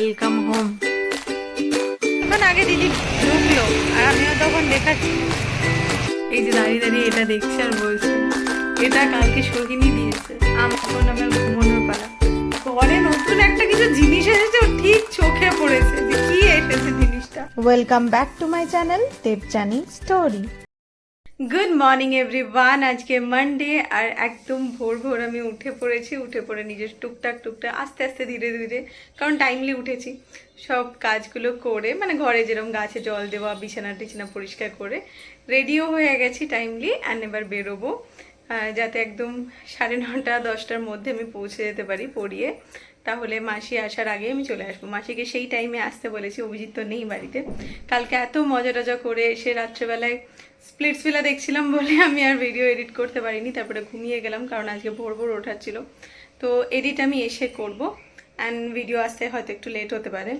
Welcome home আগে দিদি ঢুকলো, আর আমিও তখন দেখাচ্ছি। এই যে দাঁড়িয়ে দাঁড়িয়ে এটা দেখছে আর বলছে, এটা কালকে সগিনি দিয়েছে আমার আমার ঘুমানোর পালা। ঘরে নতুন একটা কিছু জিনিস এসেছে ঠিক চোখে পড়েছে যে কি এসেছে জিনিসটা। Welcome back to my channel Debjani story good morning everyone আজকে মানডে আর একদম ভোর ভোর আমি উঠে পড়েছি, উঠে পড়ে নিজের টুকটাক টুকটাক আস্তে আস্তে ধীরে ধীরে, কারণ টাইমলি উঠেছি। সব কাজগুলো করে মানে ঘরে যেরকম গাছে জল দেওয়া, বিছানা টিছানা পরিষ্কার করে রেডিও হয়ে গেছি টাইমলি অ্যান্ড এবার বেরোবো। যাতে একদম সাড়ে নটা, দশটার মধ্যে আমি পৌঁছে যেতে পারি পড়িয়ে। তাহলে মাসি আসার আগে আমি চলে আসব। মাসিকে সেই টাইমে আসতে বলেছি, অভিজিৎ তো নেই বাড়িতে। কালকে এত মজা টজা করে এসে রাত্রেবেলায় স্প্লিটস ভিলা দেখছিলাম বলে আমি আর ভিডিও এডিট করতে পারিনি, তারপরে ঘুমিয়ে গেলাম কারণ আজকে ভোর ভোর ওঠার ছিল। তো এডিট আমি এসে করব অ্যান্ড ভিডিও আসতে হয়তো একটু লেট হতে পারে।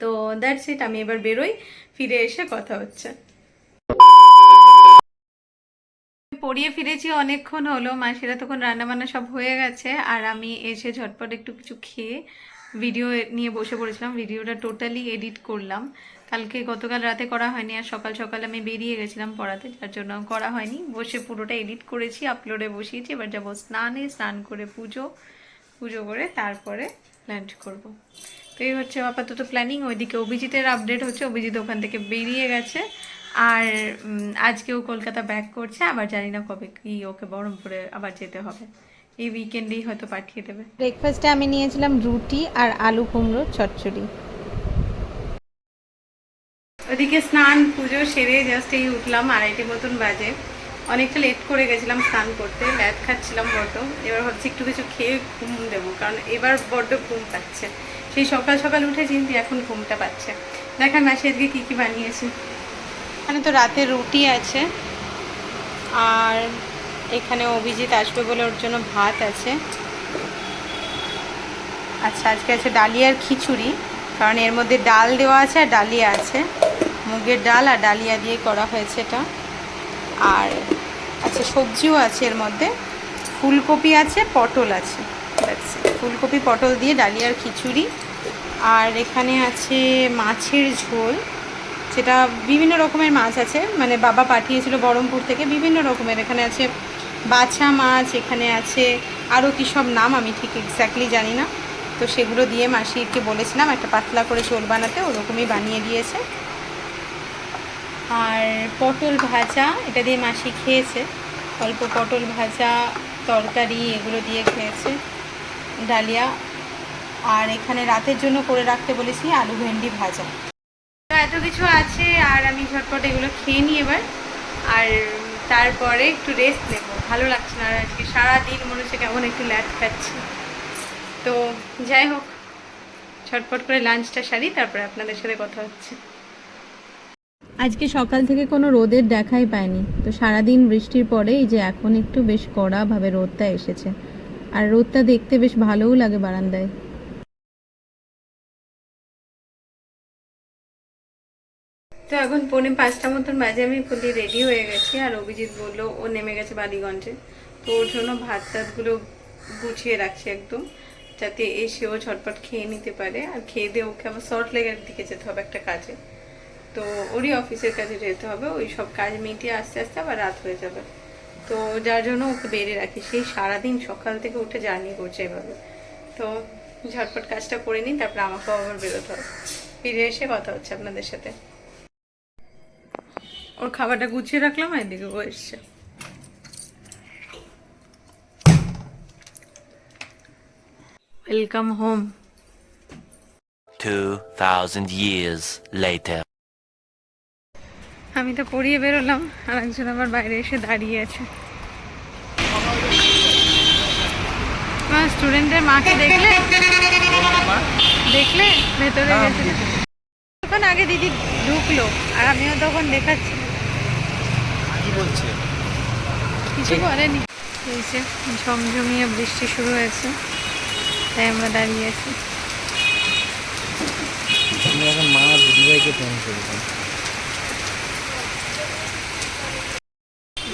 তো দ্যাটস ইট আমি এবার বেরোই, ফিরে এসে কথা হচ্ছে। পড়িয়ে ফিরেছি অনেকক্ষণ হলো। মাসিরা তখন রান্নাবান্না সব হয়ে গেছে আর আমি এসে ঝটপট একটু কিছু খেয়ে ভিডিও নিয়ে বসে পড়েছিলাম। ভিডিওটা টোটালি এডিট করলাম। কালকে গতকাল রাতে করা হয়নি আর সকাল সকাল আমি বেরিয়ে গেছিলাম পড়াতে, যার জন্য করা হয়নি। বসে পুরোটা এডিট করেছি আপলোডে বসিয়েছি। এবার যাব স্নানে, স্নান করে পুজো পুজো করে তারপরে লাঞ্চ করব। তো এই হচ্ছে আপাতত প্ল্যানিং ওইদিকে অভিজিতের আপডেট হচ্ছে। অভিজিৎ ওখান থেকে বেরিয়ে গেছে। আর আজকেও কলকাতা ব্যাক করছে আবার জানি না কবে কি ওকে বহরমপুরে আবার যেতে হবে। এই উইকেন্ডেই হয়তো পাঠিয়ে দেবে। ব্রেকফাস্টে আমি নিয়েছিলাম রুটি আর আলু কুমড়োর চচ্চড়ি। ওদিকে স্নান পুজো সেরে জাস্ট এই উঠলাম আড়াইটে মতন বাজে। অনেকটা লেট করে গেছিলাম স্নান করতে ল্যাদ খাচ্ছিলাম বড্ড। এবার ভাবছি একটু কিছু খেয়ে ঘুম দেবো কারণ এবার বড্ড ঘুম পাচ্ছে। সেই সকাল সকাল উঠেছি কিন্তু এখন ঘুমটা পাচ্ছে। দেখার মাসে আজকে কী কী বানিয়েছি। এখানে তো রাতে রুটি আছে। আর এখানে অভিজিৎ আসবে বলে ওর জন্য ভাত আছে। আচ্ছা আজকে আছে ডালিয়ার খিচুড়ি। কারণ এর মধ্যে ডাল দেওয়া আছে আর ডালিয়া আছে। মুগের ডাল আর ডালিয়া দিয়ে করা হয়েছে এটা। আর আচ্ছা সবজিও আছে এর মধ্যে। ফুলকপি আছে, পটল আছে। ফুলকপি, পটল দিয়ে ডালিয়ার খিচুড়ি। আর এখানে আছে মাছের ঝোল। যেটা বিভিন্ন রকমের মাছ আছে। মানে বাবা পাঠিয়েছিল বহরমপুর থেকে বিভিন্ন রকমের। এখানে আছে বাছা মাছ, এখানে আছে আরও কী সব নাম আমি ঠিক এক্স্যাক্টলি জানি না। তো সেগুলো দিয়ে মাসিকে বলেছিলাম, একটা পাতলা করে চোল বানাতে, ওরকমই বানিয়ে দিয়েছে। আর পটল ভাজা, এটা দিয়ে মাসি খেয়েছে। অল্প পটল ভাজা, তরকারি, এগুলো দিয়ে খেয়েছে, ডালিয়া। আর এখানে রাতের জন্য করে রাখতে বলেছি আলু ভেন্ডি ভাজা। এত কিছু আছে, আর আমি ঝটপট এগুলো খেয়ে নিই এবার। আর তারপরে একটু রেস্ট নেব। ভালো লাগছে না আর আজকে সারাদিন মনে হচ্ছে কেমন একটু ল্যাট খাচ্ছি। তো যাই হোক, ঝটপট করে লাঞ্চটা সারি, তারপরে আপনাদের সাথে কথা হচ্ছে। আজকে সকাল থেকে কোনো রোদের দেখাই পাইনি। তো সারাদিন বৃষ্টির পরে এই যে এখন একটু বেশ কড়াভাবে রোদটা এসেছে। আর রোদটা দেখতে বেশ ভালোও লাগে বারান্দায়। তো এখন পৌনে পাঁচটা মতন বাজে, আমি ফুলি রেডি হয়ে গেছি আর অভিজিৎ বলল, ও নেমে গেছে বালিগঞ্জে। তো ওর জন্য ভাত টাতগুলো গুছিয়ে রাখছি একদম, যাতে এসে ও ঝটপট খেয়ে নিতে পারে। আর খেয়ে দিয়ে ওকে আবার শর্ট লেগের দিকে যেতে হবে একটা কাজে। তো ওরই অফিসের কাছে যেতে হবে, ওই সব কাজ মিটিয়ে আস্তে আস্তে আবার রাত হয়ে যাবে। তো যার জন্য ওকে বেরিয়ে রাখি সেই সারাদিন সকাল থেকে উঠে জার্নি করছে এভাবে। তো ঝটপট কাজটা করে নিই, তারপরে আমাকেও আবার বেরোতে হবে। ফিরে এসে কথা হচ্ছে আপনাদের সাথে। ওর খাবারটা গুছিয়ে রাখলাম আর এদিকে ও এসছে। Welcome home 2,000 years later. আমি তো পড়িয়ে বেরোলাম আর একজন আবার বাইরে এসে দাঁড়িয়ে আছে। স্টুডেন্টের মাকে দেখলে? দেখলে? ভেতরে গেছিল তখন আগে দিদি ঢুকলো আর আমিও তখন দেখাচ্ছি। বলছে? কিছু করেনি এই যে ঝমঝমিয়ে বৃষ্টি শুরু হয়েছে তাই আমরা দাঁড়িয়ে আছি। আমি এখন মা দিদিভাইকে ফোন করেছি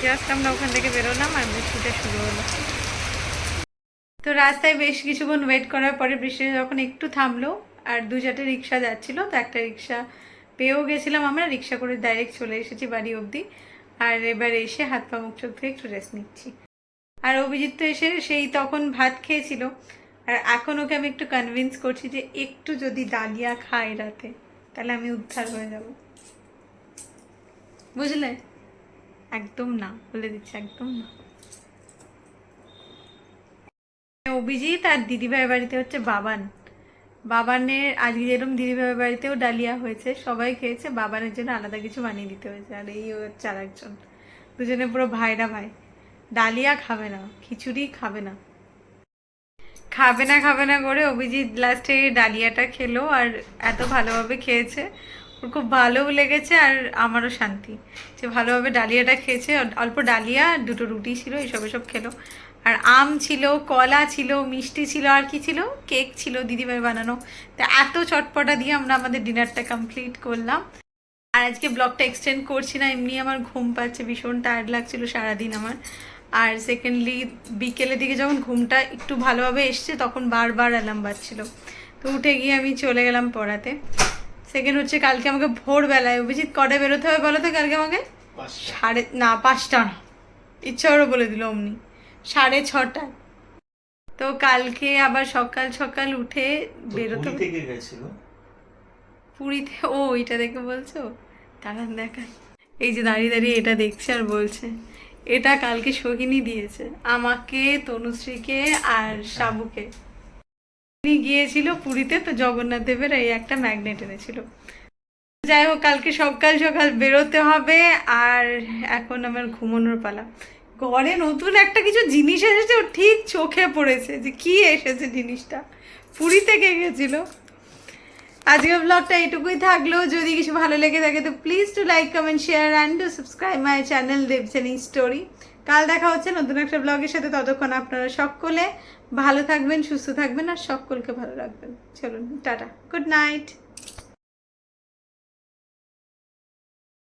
জাস্ট আমরা ওখান থেকে বেরোলাম আর বৃষ্টিটা শুরু হলো। তো রাস্তায় বেশ কিছুক্ষণ ওয়েট করার পরে বৃষ্টিটা যখন একটু থামলো আর দু চারটে রিক্সা যাচ্ছিল তো একটা রিক্সা পেয়েও গেছিলাম আমরা রিক্সা করে ডাইরেক্ট চলে এসেছি বাড়ি অবধি। আর এবার এসে হাত পা মুখ চোখ ধুয়ে একটু রেস্ট নিচ্ছি। আর অভিজিৎ তো এসে সেই তখন ভাত খেয়েছিল। আর এখন ওকে আমি একটু কনভিন্স করছি যে একটু যদি ডালিয়া খাই রাতে, তাহলে আমি উদ্ধার হয়ে যাব। বুঝলে? একদম না, বলে দিচ্ছি একদম না। অভিজিৎ আর দিদিভাই বাড়িতে হচ্ছে বাবান। বাবানের আজকে যেরকম দিদিভাই বাড়িতেও ডালিয়া হয়েছে, সবাই খেয়েছে, বাবানের জন্য আলাদা কিছু বানিয়ে দিতে হয়েছে, আর এই আর একজন। দুজনে পুরো ভাইরা ভাই। ডালিয়া খাবে না, খিচুড়ি খাবে না। খাবে না খাবে না করে অভিজিৎ লাস্টে ডালিয়াটা খেলো আর এত ভালোভাবে খেয়েছে। ওর খুব ভালোও লেগেছে আর আমারও শান্তি। যে ভালোভাবে ডালিয়াটা খেয়েছে, অল্প ডালিয়া, দুটো রুটি ছিল এসব এসব খেলো। আর আম ছিল কলা ছিল মিষ্টি ছিল আর কি ছিল? কেক ছিল দিদিভাই বানানো। তা এত চটপটা দিয়ে আমরা আমাদের ডিনারটা কমপ্লিট করলাম। আর আজকে ব্লগটা এক্সটেন্ড করছি না এমনি আমার ঘুম পাচ্ছে ভীষণ টায়ার্ড লাগছিল সারাদিন আমার। আর সেকেন্ডলি বিকেলের দিকে যখন ঘুমটা একটু ভালোভাবে এসছে তখন বারবার অ্যালার্ম বাজছিল। তো উঠে গিয়ে আমি চলে গেলাম পড়াতে। সেকেন্ড হচ্ছে কালকে আমাকে ভোরবেলায় অভিজিৎ কটায় বেরোতে হবে বলো তো কালকে আমাকে? সাড়ে না পাঁচটা না। ইচ্ছা ওরও বলে দিল অমনি। সাড়ে ছটায়। তো কালকে আবার সকাল সকাল উঠে বেরোতে থেকে গেছিল? পুরীতে ও এটা দেখে বলছো? দাঁড়ান দেখায় এই যে দাঁড়িয়ে দাঁড়িয়ে এটা দেখছে আর বলছে এটা কালকে সোহিনী দিয়েছে আমাকে তনুশ্রীকে আর সাবুকে উনি গিয়েছিল পুরীতে তো জগন্নাথ দেবের এই একটা ম্যাগনেট এনেছিল। যাই হোক কালকে সকাল সকাল বেরোতে হবে আর এখন আমার ঘুমানোর পালা। ঘরে নতুন একটা কিছু জিনিস এসেছে ওর ঠিক চোখে পড়েছে যে কি এসেছে জিনিসটা। পুরী থেকে গেছিল? আজকের ব্লগটা এটুকুই থাকল। যদি কিছু ভালো লেগে থাকে, তো please to like comment share and to subscribe my channel Debseni story কাল দেখা হচ্ছে নতুন একটা ব্লগের সাথে। ততক্ষণ আপনারা সকলে ভালো থাকবেন, সুস্থ থাকবেন, আর সকলকে ভালো রাখবেন। চলুন, টাটা। Good night